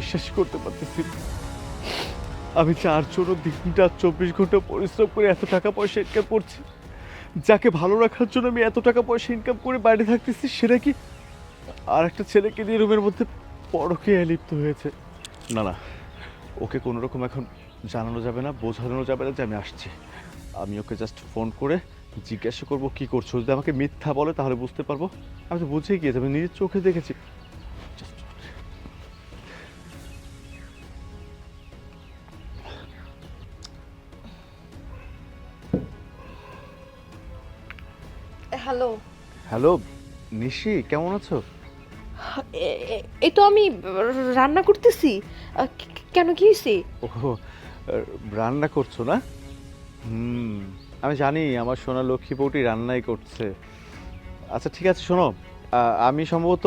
বিশ্বাস করতে পারতেছি না। আমি চার জন দিনটা চব্বিশ ঘণ্টা পরিশ্রম করে এত টাকা পয়সা ইনকাম করছি। যাকে ভালো রাখার জন্য আমি এত টাকা পয়সা ইনকাম করে বাইরে থাকতেছি, সেটা কি? আর একটা ছেলেকে নিয়ে রুমের মধ্যে পরকে লিপ্ত হয়েছে। না না, ওকে কোনো রকম এখন জানানো যাবে না, বোঝানো যাবে না যে আমি আসছি। আমি ওকে জাস্ট ফোন করে জিজ্ঞাসা করব, কি করছ? যদি আমাকে মিথ্যা বলে তাহলে বুঝতে পারব। আমি তো বুঝেই গিয়েছি, আমি নিজের চোখে দেখেছি। হ্যালো নিশি কেমন আছো? এই তো আমি রান্না করতেছি। কেন কি হয়েছে ও রান্না করছ না? হুম আমি জানি আমার সোনা লক্ষ্মী বউটি রান্নাই করছে। আচ্ছা ঠিক আছে শোনো আমি সম্ভবত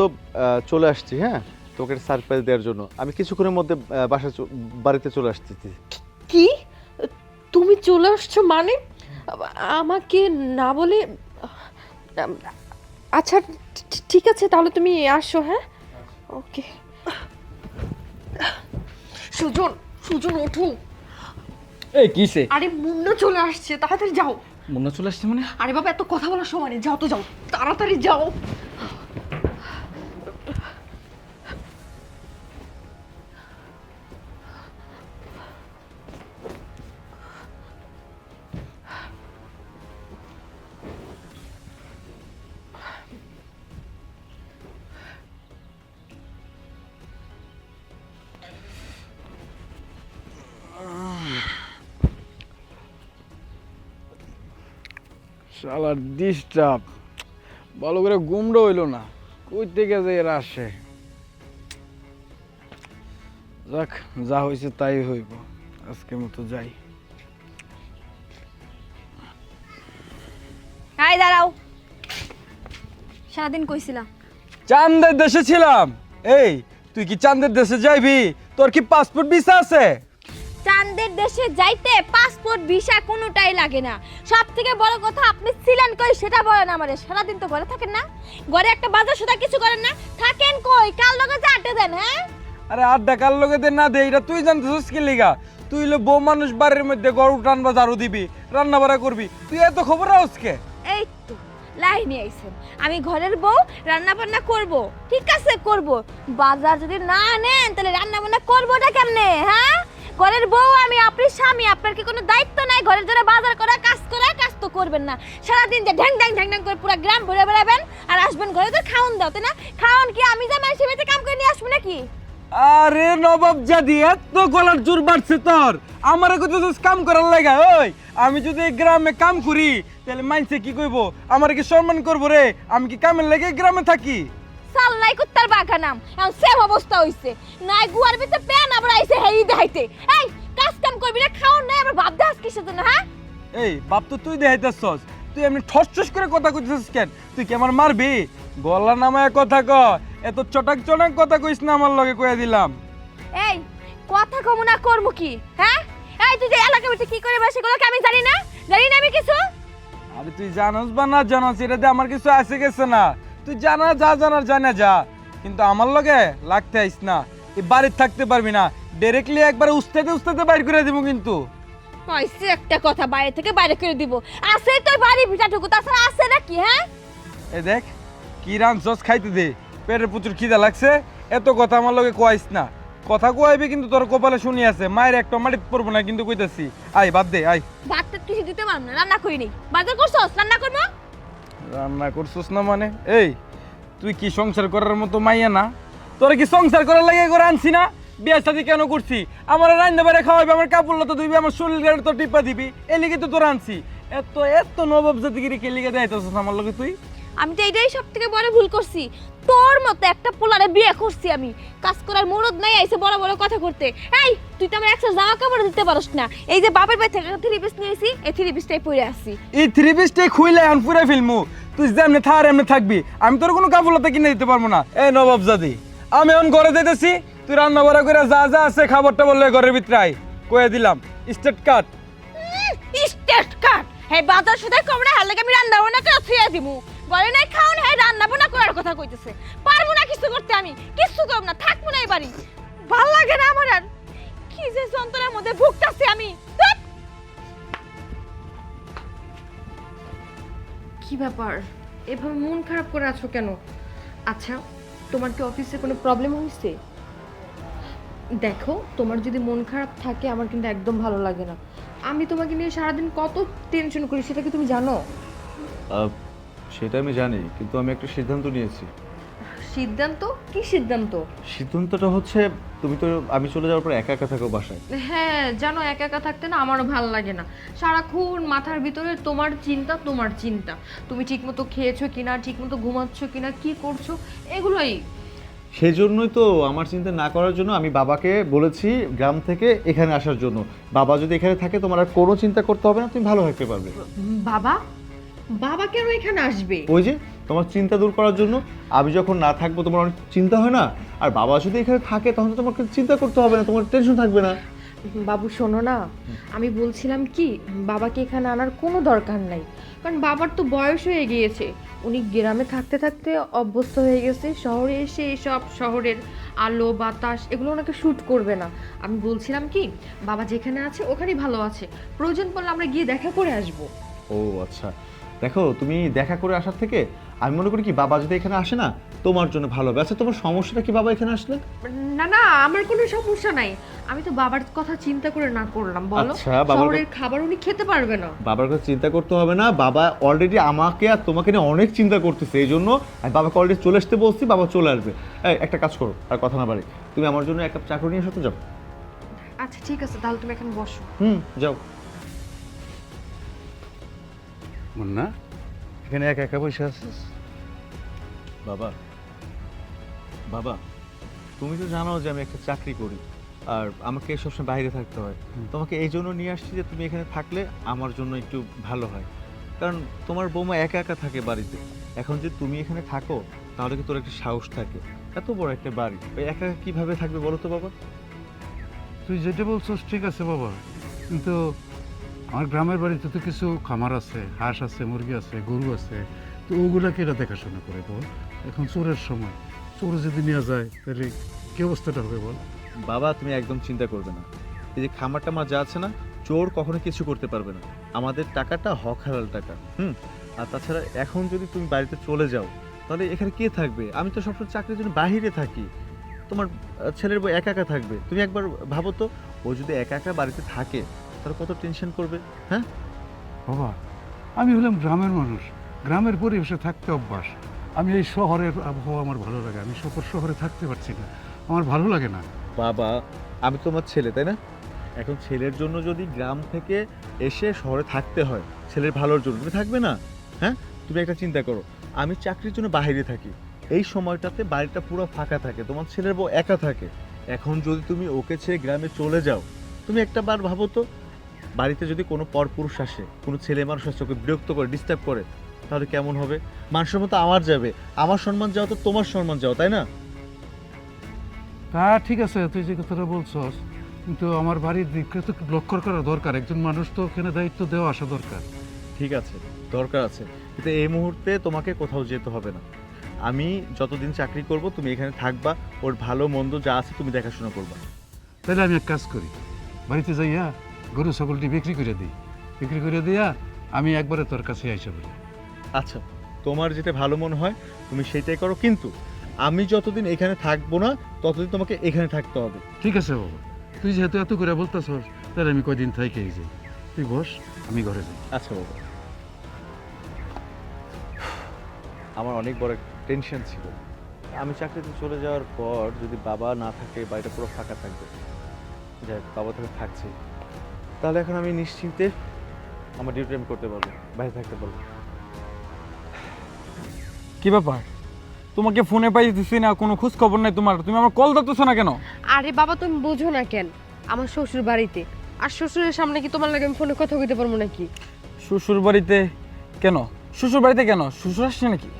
চলে আসছি হ্যাঁ? তোকে সারপ্রাইজ দেওয়ার জন্য। আমি কিছুক্ষণের মধ্যে বাসা বাড়িতে চলে আসতেছি। কি? তুমি চলে আসছো মানে? আমাকে না বলে আচ্ছা ঠিক আছে তাহলে তুমি আসো হ্যাঁ? ওকে। সুজন সুজন ওঠো। এই কিসে আরে মুন্না চলে আসছে তাড়াতাড়ি যাও। মুন্না চলে আসছে মানে? আরে বাবা এত কথা বলার সময় নেই যাও তো যাও তাড়াতাড়ি যাও। শালার ডিস্টার্ব ভালো করে ঘুমটা হইল না। কই থেকে যে এরা আসে? যাক যা হয়েছে তাই হইব। আজকে মতো যাই। আয় দাঁড়াও। সারাদিন কইছিলাম। চাঁদের দেশে ছিলাম? এই তুই কি চান্দের দেশে যাইবি? তোর কি পাসপোর্ট ভিসা আছে? চাঁদের দেশে যাইতে পাসপোর্ট ভিসা কোনোটাই লাগে না। সব থেকে বড় কথা আপনি ছিলেন কই সেটা বলেন আমারে। সারাদিন তো ঘরে থাকেন না। ঘরে একটা বাজার সুদা কিছু করেন না। থাকেন কই? কাল লগে চাটে দেন হ্যাঁ? আরে আড্ডা কার লগে দে না দে এটা তুই জানতেছিস কি লিগা? তুই হলো বউ মানুষ বাড়ির মধ্যে গরু টানবা ঝাড়ু দিবি রান্না বাড়া করবি। তুই এত খবর আজকে এই তো লাইনে আইছেন। আমি ঘরের বউ রান্না বান্না করব। ঠিক আছে করব। বাজার যদি না নেন তাহলে রান্না বান্না করবোটা কেমনে হ্যাঁ? ঘরের বউ আমি আপনি স্বামী, আপনার কি কোনো দায়িত্ব নাই? ঘরের জন্য বাজার করা, কাজ করা, কাজ তো করবেন না। সারাদিন যে ঢ্যাং ঢ্যাং ঢ্যাং ঢ্যাং করে পুরো গ্রাম ঘুরে বেড়াবেন আর আসবেন ঘরে তো খাওন দাও, তাই না? খাওন কি আমি যা মানুষের বাড়িতে কাম করে নিয়ে আসব নাকি? আরে নবাব জাদি এত গলার জোর বাড়ছে তোর। আমার কত কাম করার লাগা, ওই। আমি যদি এই গ্রামে কাম করি, তাহলে মাইনসে কি কইব? আমার কি সম্মান করব রে? আমি কি কামের লাগে গ্রামে থাকি? সাল্লাই কুত্তার বাঘা নাম এখন সেম অবস্থা হইছে। নাই গুয়ার ভিতরে প্যান আবার আইছে হেই দেখাইতে। এই কাজ কাম করবি না খাওন নাই আবার ভাব দেখাস কিসের জন্য হ্যাঁ? এই বাপ তো তুই দেখাইতেছস। তুই এমনি ঠস ঠস করে কথা কইতেছিস কেন? তুই কি আমার মারবি? গলা নামায় কথা ক। এত চটাক চটাক কথা কইস না আমার লগে কইয়া দিলাম। এই কথা কম না করব কি হ্যাঁ? এই তুই যে এলাকা ভিতরে কি করে বসে গুলো আমি জানি না? জানি না আমি কিছু? আরে তুই জানোস বা না জানোস এটাতে আমার কিছু আসে গেছে না। তুই জানা যা জানার জানা যা। কিন্তু আমার লগে লাগতে আইস না। বাড়িতে থাকতে পারবি না। ডাইরেক্টলি একবার উস্তাতে উস্তাতে বাইর করে দিব কিন্তু। কইছে একটা কথা বাইরে থেকে বাইরে করে দিব। আছে তো বাড়ি ভিটাটুকু তাছাড়া আছে নাকি হ্যাঁ? এই দেখ কি রাঁধছস খাইতে দে। পেটের প্রচুর খিদা লাগছে। এত কথা আমার লগে কোয়াইস না। কথা কোয়াইবি কিন্তু তোর কপালে শুনি আছে। মায়ের একটা মাটিত পড়ব না কিন্তু কইতাছি। আই বাদ দে আই ভাতটা কিছু দিতে পারব না রান্না করি নি। বাজার করছস? রান্না করব? রান্না করছিস না মানে? এই, তুই কি সংসার করার মতো মাইয়া না? তোর কি সংসার করার লাগে করে আনছি না? বিয়ে সাথে কেন করছি? আমার রান্না বাড়ি খাওয়াবি আমার কাপড় লতা দিবি আমার শরীর তো টিপা দিবি এলিগে লিগে তো তোর আনছি। এত এত নবাব জাতিগিরি কে লিগে দেখাইতেছিস আমার লোকে তুই? আমি তো এইটাই সব থেকে বড় ভুল করছি। তোর মতো একটা পোলারে বিয়ে করছি আমি। কাজ করার মুরদ নাই আইসে বড় বড় কথা করতে। এই তুই তো আমার একশো জামা কাপড় দিতে পারস না। এই যে বাপের বাড়ি থেকে থ্রি পিস নিয়েছি এই থ্রি পিসটাই পরে আসছি এই থ্রি পিসটাই খুইলে আন পুরে ফেলমু। তুই যেমনি থার এমনি থাকবি। আমি তোর কোনো কাপড় লতা কিনে দিতে পারব না। এই নবাব জাতি আমি এখন ঘরে যেতেছি তুই রান্না বড়া করে যা যা আছে খাবারটা বললে ঘরের ভিতরে আই কয়ে দিলাম স্টেট কাট। স্টেট কাট? হে বাজার সুদে কমরা হার আমি রান্না বান্না করে থুয়ে দিমু। বলে নাই খাওন হে রান্না বান্না করার কথা কইতেছে। পারব না কিছু করতে আমি। কিছু করব না থাকব না এই বাড়ি ভালো লাগে না আমার আর। কি যে যন্ত্রণার মধ্যে ভুগতাছি আমি। কি ব্যাপার? এভাবে মন খারাপ করে আছো কেন? আচ্ছা তোমার কি অফিসে কোনো প্রবলেম হয়েছে দেখো তোমার যদি মন খারাপ থাকে আমার কিন্তু একদম ভালো লাগে না। আমি তোমাকে নিয়ে সারাদিন কত টেনশন করি সেটা কি তুমি জানো? সেটা আমি জানি কিন্তু আমি একটা সিদ্ধান্ত নিয়েছি। সিদ্ধান্ত? কি সিদ্ধান্ত? সিদ্ধান্তটা হচ্ছে তুমি তো আমি চলে যাওয়ার পর একা একা থাকো বাসায়। হ্যাঁ জানো একা একা থাকতে না আমারও ভালো লাগে না। সারাক্ষণ মাথার ভিতরে তোমার চিন্তা তোমার চিন্তা। তুমি ঠিকমতো খেয়েছো কিনা ঠিকমতো ঘুমাচ্ছ কিনা কি করছ এগুলোই। সেই জন্যই তো আমার চিন্তা না করার জন্য আমি বাবাকে বলেছি গ্রাম থেকে এখানে আসার জন্য। বাবা যদি এখানে থাকে তোমার আর কোনো চিন্তা করতে হবে না তুমি ভালো থাকতে পারবে। বাবা? বাবা কেন এখানে আসবে? ওই যে তোমার চিন্তা দূর করার জন্য আমি যখন না থাকব তোমার অনেক চিন্তা হয় না? আর বাবা যদি এখানে থাকে তখন তো তোমাকে চিন্তা করতে হবে না তোমার টেনশন থাকবে না। বাবু শোনো না আমি বলছিলাম কি বাবাকে এখানে আনার কোনো দরকার নাই। কারণ বাবার তো বয়স হয়ে গিয়েছে। উনি গ্রামে থাকতে থাকতে অভ্যস্ত হয়ে গেছে। শহরে এসে এসব শহরের আলো বাতাস এগুলো ওনাকে শ্যুট করবে না। আমি বলছিলাম কি বাবা যেখানে আছে ওখানেই ভালো আছে। প্রয়োজন পড়লে আমরা গিয়ে দেখা করে আসব। ও আচ্ছা। দেখো তুমি দেখা করে আসার থেকে আমি মনে করি কি বাবা যদি এখানে আসে না তোমার জন্য ভালো হবে। আচ্ছা তোমার সমস্যাটা কি বাবা এখানে আসলে? না না আমার কোনো সমস্যা নাই। আমি তো বাবার কথা চিন্তা করে না করলাম বলো। আচ্ছা, বাবার শহরের খাবার উনি খেতে পারবে না। বাবার কথা চিন্তা করতে হবে না। বাবা অলরেডি আমাকে আর তোমাকে নিয়ে অনেক চিন্তা করতেছে এই জন্য আমি বাবাকে অলরেডি চলে আসতে বলছি বাবা চলে আসবে। এই একটা কাজ করো আর কথা না বাড়ি। তুমি আমার জন্য এক কাপ চা করে নিয়ে এসো তো যাও। আচ্ছা ঠিক আছে তাহলে তুমি এখানে বসো। হুম যাও। মুন্না এখানে একা একা বসে আছিস? বাবা বাবা তুমি তো জানো যে আমি একটা চাকরি করি আর আমাকে সবসময় বাইরে থাকতে হয়। তোমাকে এই জন্য নিয়ে আসছি যে তুমি এখানে থাকলে আমার জন্য একটু ভালো হয়। কারণ তোমার বৌমা একা একা থাকে বাড়িতে। এখন যে তুমি এখানে থাকো তাহলে কি তোর একটা সাহস থাকে? এত বড় একটা বাড়ি ওই একা একা কীভাবে থাকবে বলো তো বাবা? তুই যেটা বলছিস ঠিক আছে বাবা কিন্তু আমার গ্রামের বাড়িতে তো কিছু খামার আছে, হাঁস আছে, মুরগি আছে, গরু আছে। তো ওগুলা কেটা দেখাশোনা করে বল। এখন চোরের সময়, চোর যদি নেওয়া যায়, তাহলে কি অবস্থাটা হবে বল? বাবা, তুমি একদম চিন্তা করবে না। এই যে খামার টামার যা আছে না, চোর কখনো কিছু করতে পারবে না। আমাদের টাকাটা হক হালাল টাকা, হুম? আর তাছাড়া এখন যদি তুমি বাড়িতে চলে যাও, তাহলে এখানে কে থাকবে? আমি তো সবসময় চাকরির জন্য বাইরে থাকি। তোমার ছেলের বউ একা একা থাকবে। তুমি একবার ভাবো তো, ও যদি একা একা বাড়িতে থাকে তাহলে কত টেনশন করবে হ্যাঁ? বাবা আমি হলাম গ্রামের মানুষ। গ্রামের পরিবেশে থাকতে অভ্যাস। আমি এই শহরের আবহাওয়া আমার ভালো লাগে আমি শহর শহরে থাকতে পারছি না। আমার ভালো লাগে না। বাবা আমি তোমার ছেলে তাই না? এখন ছেলের জন্য যদি গ্রাম থেকে এসে শহরে থাকতে হয় ছেলের ভালোর জন্য তুমি থাকবে না হ্যাঁ? তুমি একটা চিন্তা করো আমি চাকরির জন্য বাইরে থাকি। এই সময়টাতে বাড়িটা পুরো ফাঁকা থাকে তোমার ছেলের বউ একা থাকে। এখন যদি তুমি ওকে ছেড়ে গ্রামে চলে যাও তুমি একটা বার ভাবো তো বাড়িতে যদি কোনো পরপুরুষ আসে কোনো ছেলে মানুষ আসে ওকে বিরক্ত করে ডিস্টার্ব করে তাহলে কেমন হবে? মান সম্মান তো আমার যাবে। আমার সম্মান যাও তো তোমার সম্মান যাও তাই না? তা ঠিক আছে তুই যে কথাটা বলছস কিন্তু আমার বাড়ির দিকটা তো লক্ষ্য করা দরকার। একজন মানুষ তো ওখানে দায়িত্ব দেওয়া আসা দরকার। ঠিক আছে দরকার আছে। কিন্তু এই মুহূর্তে তোমাকে কোথাও যেতে হবে না। আমি যতদিন চাকরি করব তুমি এখানে থাকবা ওর ভালো মন্দ যা আছে তুমি দেখাশোনা করবা। তাহলে আমি এক কাজ করি। বাড়িতে যাইয়া গরু ছাগলটি বিক্রি করে দিই। বিক্রি করে দিয়া আমি একবারে তোর কাছে আইসা বলি। আচ্ছা তোমার যেটা ভালো মনে হয় তুমি সেটাই করো। কিন্তু আমি যতদিন এখানে থাকব না ততদিন তোমাকে এখানে থাকতে হবে। ঠিক আছে বাবা। তুই যেহেতু এত করে বলতেছস তাহলে আমি কয়দিন থাইকেই যাই তুই বস আমি ঘরে যাই। আচ্ছা বাবা। আমার অনেক বড় টেনশন ছিল। আমি চাকরিতে চলে যাওয়ার পর যদি বাবা না থাকে বাড়িটা পুরো ফাঁকা থাকবে। যাই হোক, বাবা তো থাকছে তাহলে এখন আমি নিশ্চিন্তে আমার ডিউটি আমি করতে পারব। বাইরে থাকতে পারব। কি ব্যাপার? তোমাকে ফোনে পাইতেছি না কোনো খোঁজ খবর নাই তোমার। তুমি আমার কল ধরতেছো না কেন? আরে বাবা তুমি বুঝো না কেন? আমার শ্বশুর বাড়িতে আর শ্বশুরের সামনে কি তোমার লাগে আমি ফোনে কথা কইতে পারব নাকি? শ্বশুর বাড়িতে কেন? শ্বশুর বাড়িতে কেন? শ্বশুর আসছে নাকি?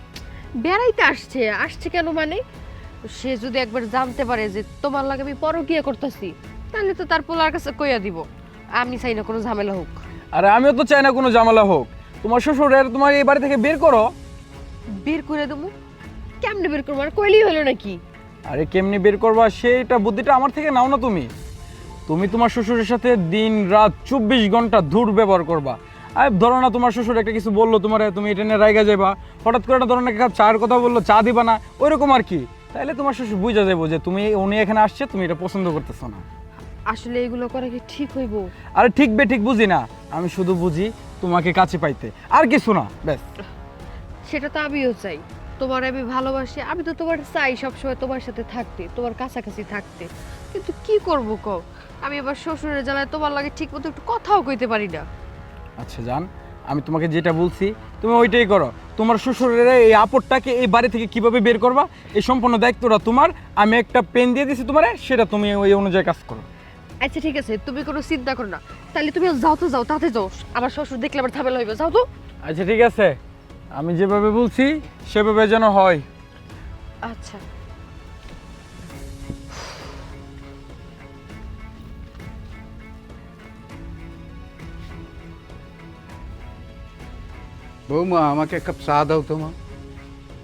বেড়াইতে আসছে। আসছে কেন মানে? সে যদি একবার জানতে পারে যে তোমার লাগে আমি পরকিয়া করতেছি তাহলে তো তার পোলার কাছে কইয়া দিব। আমি চাই না কোনো ঝামেলা হোক। আরে আমিও তো চাই না কোনো ঝামেলা হোক। তোমার শ্বশুরের তোমার এই বাড়ি থেকে বের করো। বের করে দেবো? কেমনে বের করব? আর কইলেই হলো নাকি? আরে কেমনি বের করবা? সেইটা বুদ্ধিটা আমার থেকে নাও না তুমি। তুমি তোমার শ্বশুরের সাথে দিন রাত চব্বিশ ঘণ্টা দূর ব্যবহার করবা। আর ধরো না তোমার শ্বশুর একটা কিছু বলল তোমার তুমি এটা নিয়ে রাইগা যাবা হঠাৎ করে না ধরো না কাপ চার কথা বলল চা দিবা না ওইরকম আর কি। তাইলে তোমার শ্বশুর বুঝা যাব যে তুমি উনি এখানে আসছে তুমি এটা পছন্দ করতেছো না। আসলে এগুলো করা কি ঠিক হইব? আরে ঠিক বে ঠিক বুঝি না। আমি শুধু বুঝি তোমাকে কাছে পাইতে। আর কিছু না ব্যাস। সেটা তো আমিও চাই। তোমার আমি ভালোবাসি আমি তো তোমার চাই সবসময় তোমার সাথে থাকতে তোমার কাছাকাছি থাকতে। কিন্তু কি করব কও? আমি এবার শ্বশুরের জ্বালায় তোমার লাগে ঠিক মতো একটু কথাও কইতে পারি না। আচ্ছা জান আমি তোমাকে যেটা বলছি তুমি ওইটাই করো। তোমার শ্বশুরের এই আপদটাকে এই বাড়ি থেকে কীভাবে বের করবা এই সম্পূর্ণ দায়িত্বটা তোমার। আমি একটা পেন দিয়ে দিছি তোমারে সেটা তুমি ওই অনুযায়ী কাজ করো। আচ্ছা ঠিক আছে তুমি কোনো চিন্তা করো না। তাহলে তুমি যাও তো যাও তাতে যাও। আমার শ্বশুর দেখলে আবার ঝামেলা হইবে। যাও তো। আচ্ছা ঠিক আছে। আমি যেভাবে বলছি সেভাবে যেন হয়। আচ্ছা। বৌমা আমাকে এক কাপ চা দাও তো মা।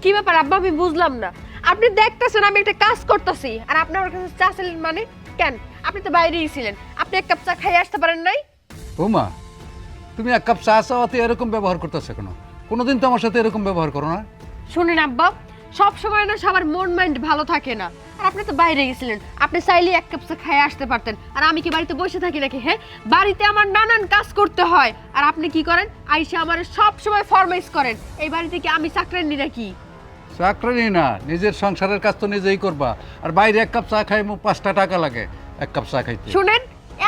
কি ব্যাপার আব্বা আমি বুঝলাম না। আপনি দেখতেছেন আমি একটা কাজ করতেছি। আর আপনি আমার কাছে চা ছিলেন মানে? কেন? আপনি তো বাইরেই ছিলেন। আপনি এক কাপ চা খাইয়ে আসতে পারেন নাই? বৌমা তুমি এক কাপ চা চাওয়াতে এরকম ব্যবহার করতেছো কেন? কোনোদিন তো আমার সাথে এরকম ব্যবহার করো না। শুনেন আব্বা সব সময় না সবার মন মাইন্ড ভালো থাকে না। আর আপনি তো বাইরে গেছিলেন। আপনি চাইলে এক কাপ চা খেয়ে আসতে পারতেন। আর আমি কি বাড়িতে বসে থাকি নাকি হ্যাঁ? বাড়িতে আমার নানান কাজ করতে হয়। আর আপনি কি করেন? আইসা আমার সব সময় ফরমাইজ করেন এই বাড়িতে কি আমি চাকরানি নাকি? চাকরি না নিজের সংসারের কাজ তো নিজেই করবা। আর বাইরে এক কাপ চা খাই পাঁচটা টাকা লাগে। এক কাপ চা খাইতে। শুনেন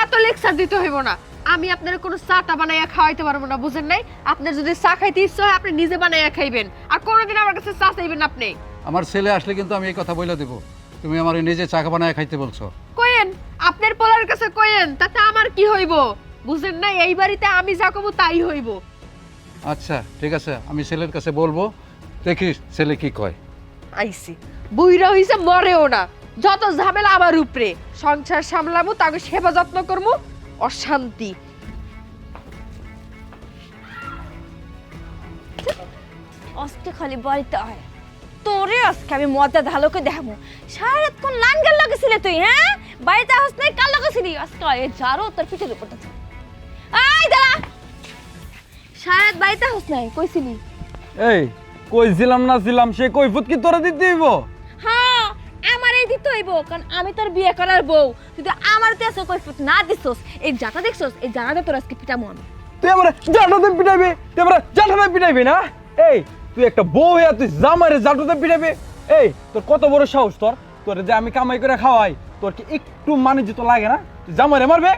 এত লেকচার দিতে হইব না। আমি আপনার কোনো চাটা বানাইয়া খাওয়াইতে পারব না বুঝেন নাই? আপনার যদি চা খাইতে ইচ্ছা হয় আপনি নিজে বানাইয়া খাইবেন। আর কোনোদিন আমার কাছে চা চাইবেন আপনি। আমার ছেলে আসলে কিন্তু আমি এই কথা বলে দেবো। তুমি আমার নিজে চা বানায় খাইতে বলছো। কইেন আপনার পোলার কাছে কইেন তাতে আমার কি হইব? বুঝেন না এই বাড়িতে আমি যা কব তাই হইব। আচ্ছা ঠিক আছে আমি ছেলের কাছে বলব। দেখি ছেলে কি কয়। আইসি বুইরা হইছে মরেও না। যত ঝামেলা আমার উপরে। সংসার সামলামু তাকে সেবা যত্ন করমু অশান্তি। আজকে খালি বাড়িতে আয় তোরে আজকে আমি মজা ধালোকে দেখাবো। সারাক্ষণ লাঙ্গের লাগেছিলে তুই হ্যাঁ? বাড়িতে আস নাই কাল লাগেছিলি আজকে আয় যারও তোর পিঠের উপর আয় দাঁড়া! সারাত বাড়িতে আস নাই কইছিলি। এই কই ছিলাম না ছিলাম সে কৈফুত কি তোরা দিতে হইব? দিতে হইব কারণ আমি তোর বিয়ে করার বউ। তুই তো আমার দেশে কৈফত না দিছস এই জাতা দেখছস এই জানাতে তোর আজকে পিটামো আমি। তুই আমার জাটাতে পিটাইবি তুই আমার জাটাতে পিটাইবি না? এই তুই একটা বউ হইয়া তুই জামাইরে জাটাতে পিটাইবি এই তোর কত বড় সাহস তোর? তোর যে আমি কামাই করে খাওয়াই তোর কি একটু মানে তো লাগে না? তুই জামাইরে মারবে।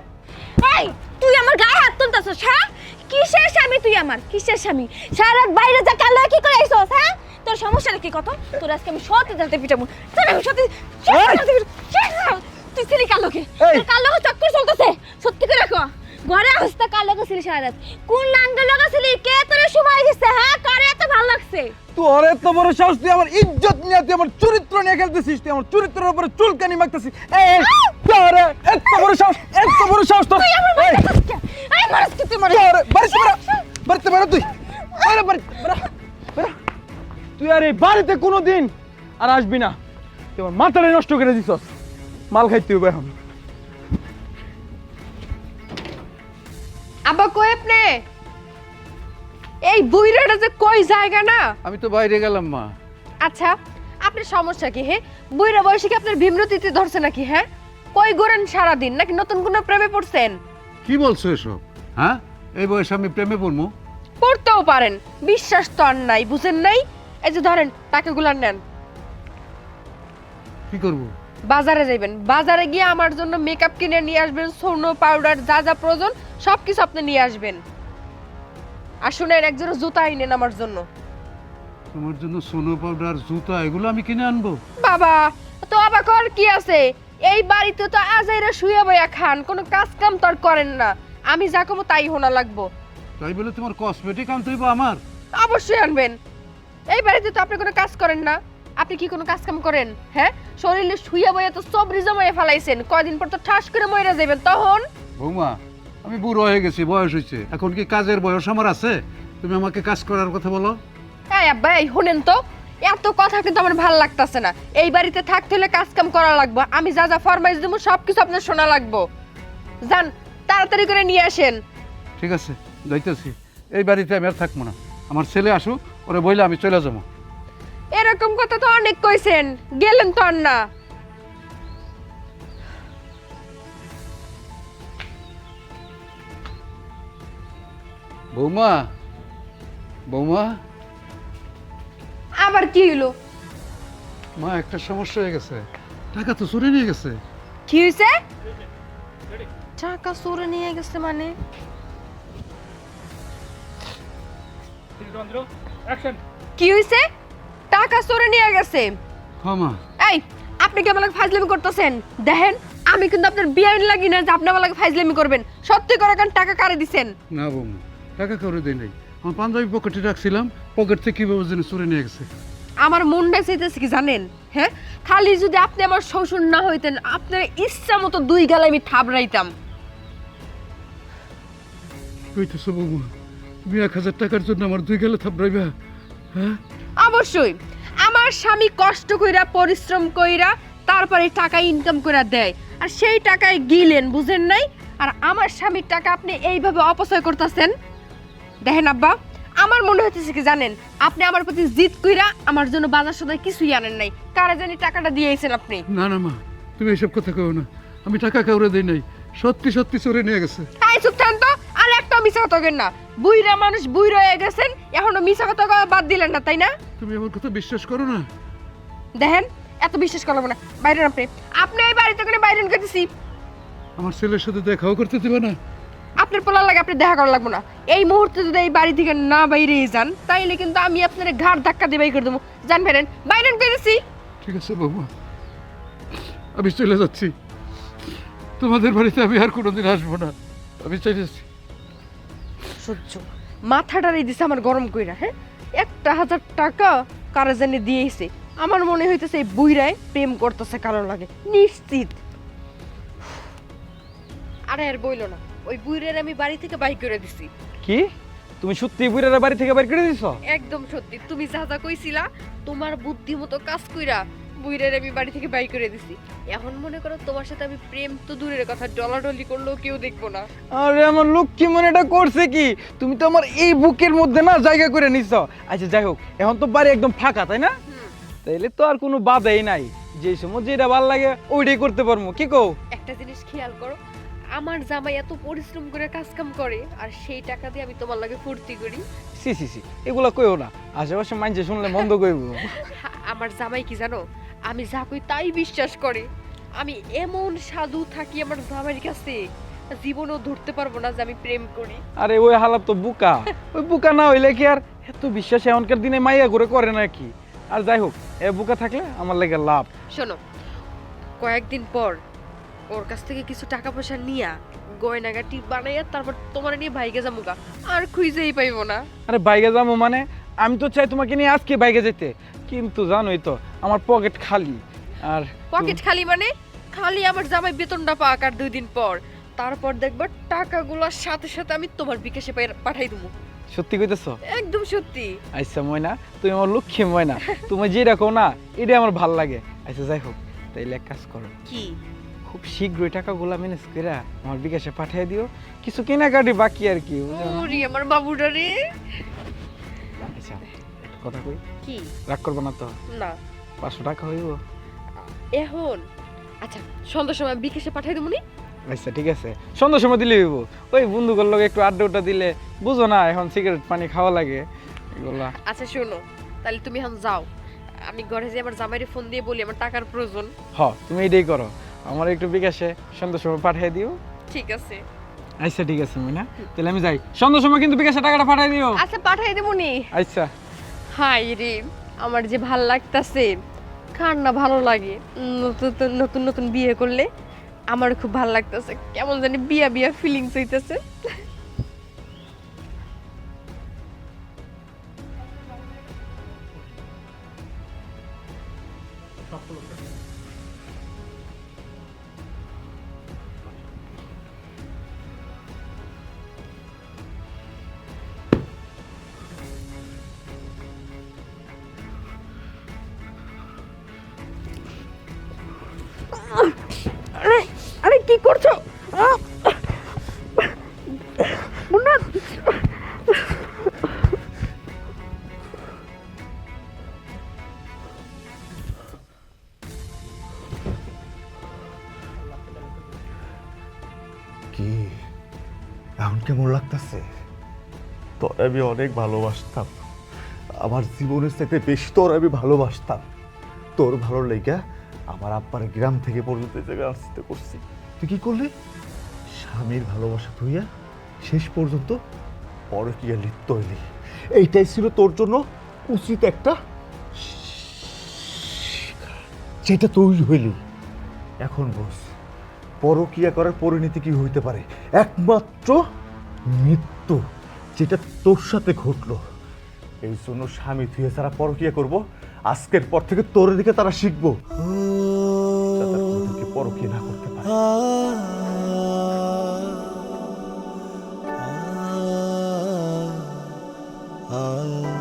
এই তুই আমার গায়ে হাত তুলতাছস হ্যাঁ? কিসের স্বামী তুই আমার? কিসের স্বামী? সারা রাত বাইরে যা কালো কি করে আইছস হ্যাঁ? তোর সমস্যাটা কি কত? তোর আজকে আমি সত্যি জানতে পিটাবো। তোর আমি সত্যি। তুই ছিলি কালোকে। কালো চক্কর চলতেছে। সত্যি করে রাখো ঘরে আসতে কালো ছিলি সারা রাত। কোন লাঙ্গা লগা ছিলি কে তোর সময় দিছে হ্যাঁ? কারে এত ভালো লাগছে? তোর এত বড় সাহস তুই আমার ইজ্জত নিয়ে তুই আমার চরিত্র নিয়ে খেলতেছিস তুই আমার চরিত্রের উপরে চুলকানি মারতেছিস। এই তোর এত বড় সাহস এত বড় সাহস তোর। তুই আমার বাড়িতে আসছিস এই মারস তুই বাড়িতে বেরো বাড়িতে বেরো তুই। বাড়িতে বেরো বেরো। তুই আর এই বাড়িতে কোনো দিন আর আসবি না। তুই আমার মাথাটা নষ্ট করে দিছস। মাল খাইতে হবে এখন। আব্বা কই আপনি? এই বুইরাটা যে কই জায়গা না? আমি তো বাইরে গেলাম মা। আচ্ছা আপনার সমস্যা কি হে? বুইরা বয়সে কি আপনার ভীমরতিতে ধরছে নাকি হ্যাঁ কই গোরেন সারাদিন নাকি নতুন কোনো প্রেমে পড়ছেন? কি বলছো এসব? হ্যাঁ? এই বয়সে আমি প্রেমে পড়ব পড়তেও পারেন। বিশ্বাস তো আর নাই বুঝেন নাই? এই যে ধরেন টাকাগুলো নেন। কি করব? বাজারে যাইবেন। বাজারে গিয়ে আমার জন্য মেকআপ কিনে নিয়ে আসবেন সোনো পাউডার যা যা প্রয়োজন সব কিছু আপনি নিয়ে আসবেন। আর শুনেন একজোড়া জুতা আইনেন আমার জন্য। তোমার জন্য সোনো পাউডার জুতা এগুলো আমি কিনে আনব। বাবা তো অবাক হওয়ার কি আছে? এই বাড়িতে তো আজাইরা শুয়ে বইয়া খান কোনো কাজ কাম তো আর করেন না। আমি যা কমো তাই হোনা লাগবো। তাই বলে তোমার কসমেটিক আনতে হইবো আমার? অবশ্যই আনবেন। এই বাড়িতে তো আপনি কোনো কাজ করেন না। আপনি কি কোনো কাজ কাম করেন? হ্যাঁ? শরীরে শুয়ে বইয়া তো সব রিজমাইয়ে ফেলাইছেন। কয়দিন পর তো ঠাস করে মরে যাবেন তখন? বৌমা আমি বুড়ো হয়ে গেছি বয়স হয়েছে এখন কি কাজের বয়স আমার আছে? তুমি আমাকে কাজ করার কথা বলো। এই আব্বা এই শুনেন তো এত কথা কিন্তু আমার ভালো লাগতাছে না। এই বাড়িতে থাকতে হলে কাজ কাম করা লাগবে। আমি যা যা ফরমাইশ দেবো সব কিছু আপনার শোনা লাগবো। যান তাড়াতাড়ি করে নিয়ে আসেন। ঠিক আছে যাইতেছি। এই বাড়িতে আমি আর থাকব না। আমার ছেলে আসুক ওরে বইলে আমি চলে যাব। এরকম কথা তো অনেক কইছেন গেলেন তো আর না। বৌমা বৌমা। আবার কি হলো মা একটা সমস্যা হয়ে গেছে। টাকা তো চুরি নিয়ে গেছে। কি হয়েছে টাকা চোরে নিয়ে গেছে মানে? কি হয়েছে টাকা চোরে নিয়ে গেছে। এই আপনি কি আমাকে ফাজলামি করতেছেন? দেখেন আমি কিন্তু আপনার বিয়ে লাগি না যে আপনি আমাকে ফাজলামি করবেন। সত্যি করে কারণ টাকা কারে দিছেন? না বৌমা টাকা দেয় নাই। আমার পাঞ্জাবি পকেটে রাখছিলাম পকেট থেকে কীভাবে যেন চুরি নিয়ে গেছে। আমার মনটা চাইতেছে কি জানেন? হ্যাঁ? খালি যদি আপনি আমার শ্বশুর না হইতেন আপনার ইচ্ছা মতো দুই গালে আমি থাবড়াইতাম কইতেছো বৌমা তুমি এক হাজার টাকার জন্য আমার দুই গেলে থাপড়াইবা হ্যাঁ? অবশ্যই। আমার স্বামী কষ্ট কইরা পরিশ্রম কইরা তারপরে টাকা ইনকাম কইরা দেয়। আর সেই টাকায় গিলেন বুঝেন নাই? আর আমার স্বামীর টাকা আপনি এইভাবে অপচয় করতেছেন? দেখেন আব্বা আমার মনে হচ্ছে কি জানেন? আপনি আমার প্রতি জিদ কইরা আমার জন্য বাজার সদায় কিছুই আনেন নাই। কারা জানি টাকাটা দিয়েছেন আপনি? না না মা তুমি এসব কথা কেউ না। আমি টাকা কাউরে দেই নাই। সত্যি সত্যি চুরি নিয়ে গেছে। তাই চুপ থান তো আর একটা মিছা কথা কেন না। বুইরা মানুষ বুইরা হয়ে গেছেন এখনও মিছা কথা বাদ দিলেন না তাই না? তুমি আমার কথা বিশ্বাস করো না। দেখেন এত বিশ্বাস করব না। বাইরে আপনি। আপনি এই বাড়িতে করে বাইরে করতেছি আমার ছেলের সাথে দেখাও করতে দিবে না। আপনার পোলার লাগে আপনি দেখা করা লাগবো না। এই মুহূর্তে যদি এই বাড়ি থেকে না বাইরে যান তাইলে কিন্তু আমি আপনার ঘাড় ধাক্কা দিয়ে বাই করে দেবো। জান ফেরেন বাইরে করেছি ঠিক আছে বৌমা। আমি চলে যাচ্ছি। তোমাদের বাড়িতে আমি আর কোনোদিন আসব না। আমি চলে যাচ্ছি সহ্য। মাথাটারে দিছে আমার গরম কইরা হ্যাঁ? একটা হাজার টাকা কারা জানি দিয়েছে আমার মনে হইতেছে এই বুইরায় প্রেম করতেছে কারও লাগে। নিশ্চিত। আরে আর বইলো না ওই বুইরের আমি বাড়ি থেকে বাই করে দিছি। কি? তুমি সত্যি বুড়ার বাড়ি থেকে বাইর করে দিছো? একদম সত্যি। তুমি যা যা কইছিলা তোমার বুদ্ধি মতো কাজ কইরা বুইরের আমি বাড়ি থেকে বাই করে দিছি। এখন মনে করো তোমার সাথে আমি প্রেম তো দূরের কথা ডলাডলি করলেও কেউ দেখব না। আরে আমার লক্ষ্মী মনেটা করছে কি? তুমি তো আমার এই বুকের মধ্যে না জায়গা করে নিছো। আচ্ছা যাই হোক এখন তো বাড়ি একদম ফাঁকা তাই না? তাইলে তো আর কোনো বাধাই নাই। যে সময় যেটা ভালো লাগে ওইটাই করতে পারব কি কো একটা জিনিস খেয়াল করো আমার জামাই এত পরিশ্রম করে কাজ কাম করে আর সেই টাকা দিয়ে আমি তোমার লাগে ফুর্তি করি। সি সি সি এগুলা কইও না। আশেপাশে মাইনছে শুনলে মন্দ কইব। আমার জামাই কি জানো? আমি যা কই তাই বিশ্বাস করে। আমি এমন সাধু থাকি আমার জামাইয়ের কাছে জীবনেও ধরতে পারব না যে আমি প্রেম করি। আরে ওই হালাত তো বুকা। ওই বুকা না হইলে কি আর? এত বিশ্বাস এখনকার দিনে মাইয়া করে করে নাকি? আর যাই হোক এ বুকা থাকলে আমার লাগে লাভ। শোনো কয়েকদিন পর ওর কাছ থেকে কিছু টাকা পয়সা নিয়া গয়নাগাটি বানাইয়া তারপর তোমার নিয়ে ভাইকে যাব আর খুঁজেই পাইবো না। আরে বাইকে যাব মানে? আমি তো চাই তোমাকে নিয়ে আজকে বাইকে যেতে কিন্তু জানোই তো আমার পকেট খালি। আর পকেট খালি মানে? খালি আমার জামাই বেতনটা পাক আর দুই দিন পর। তারপর দেখবা টাকাগুলোর সাথে সাথে আমি তোমার বিকাশে পাঠাই দেবো। সত্যি কইতেছো? একদম সত্যি। আচ্ছা ময়না তুমি আমার লক্ষ্মী ময়না। তুমি যে রাখো না এটাই আমার ভালো লাগে। আচ্ছা যাই হোক তাইলে এক কাজ করো। কি? খুব শীঘ্রই টাকাগুলো ম্যানেজ করে আমার বিকাশে পাঠিয়ে দিও। কিছু কেনাকাটি বাকি আর কি ওরে আমার বাবুটা রে। আচ্ছা। কথা কই? কি? রাগ করব না তো? না। পাঁচশো টাকা হইব। এখন? আচ্ছা সন্ধ্যার সময় বিকাশে পাঠাই দেবো আচ্ছা ঠিক আছে। সন্ধ্যার সময় দিলে হইব। ওই বন্ধুগুলোর লোক একটু আড্ডা উড্ডা দিলে বুঝো না এখন সিগারেট পানি খাওয়া লাগে। এগুলা। আচ্ছা শোনো তাহলে তুমি এখন যাও। আমি ঘরে যে আমার জামাইরে ফোন দিয়ে বলি আমার টাকার প্রয়োজন। হ তুমি এটাই করো। আমার একটু বিকাশে সন্ধ্যার সময় পাঠিয়ে দিও। ঠিক আছে। আচ্ছা ঠিক আছে ময়না তাহলে আমি যাই। সন্ধ্যার সময় কিন্তু বিকাশে টাকাটা পাঠিয়ে দিও। আচ্ছা পাঠাই দেবো নি। আচ্ছা। হাই রে, আমার যে ভালো লাগতাছে, কার না ভালো লাগে? নতুন, নতুন- নতুন বিয়ে করলে আমার খুব ভালো লাগতেছে। কেমন জানি বিয়া বিয়া ফিলিংস হইতাছে। কি করছ? কি? এখন কেমন লাগতেছে? তোর আমি অনেক ভালোবাসতাম। আমার জীবনের চাইতে বেশি তোর আমি ভালোবাসতাম। তোর ভালো লেগা আমার আব্বার গ্রাম থেকে পর্যন্ত এই জায়গায় আসতে করছি। তুই কি করলি? স্বামীর ভালোবাসা তুইয়া শেষ পর্যন্ত পরকীয়া লিপ্ত হইলি। এইটাই ছিল তোর জন্য উচিত একটা। যেটা তুই হইলি। এখন বস, পরকিয়া করার পরিণতি কি হইতে পারে? একমাত্র মৃত্যু, যেটা তোর সাথে ঘটলো। এই জন্য স্বামী তুই যারা পরকিয়া করব। আজকের পর থেকে তোর দিকে তারা শিখব। পরকিয়া না করতে পারে ah